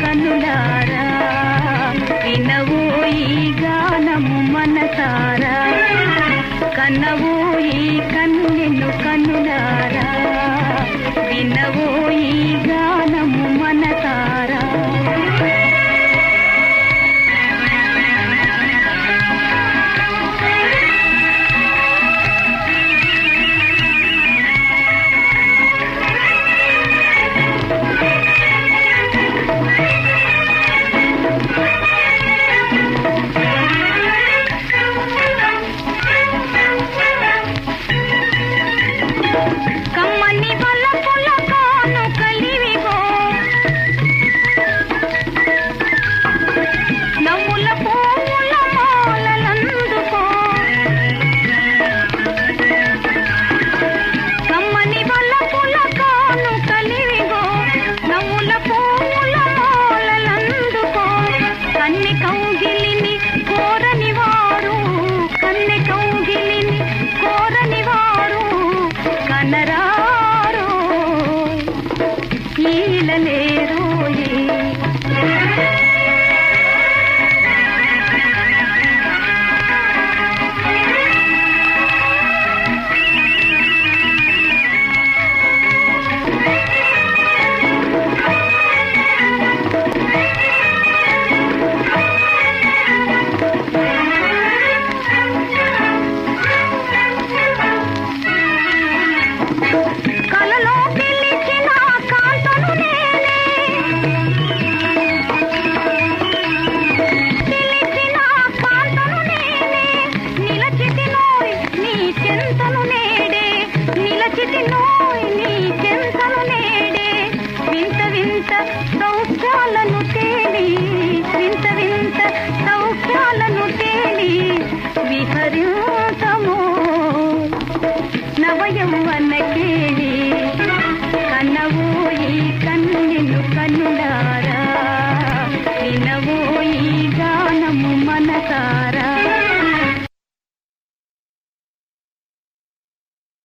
కనులారా. ఈ మనసారా కన్నవో ఈ కన్ను కన్నె చిటి నోయి నీ చెంతలు నేడే. వింత వింత సౌఖ్యాలను తేలి వింత వింత సౌఖ్యాలను తేలి విహరించమో. నవయౌవన కేళి కన్నవోయి ఈ కన్నుల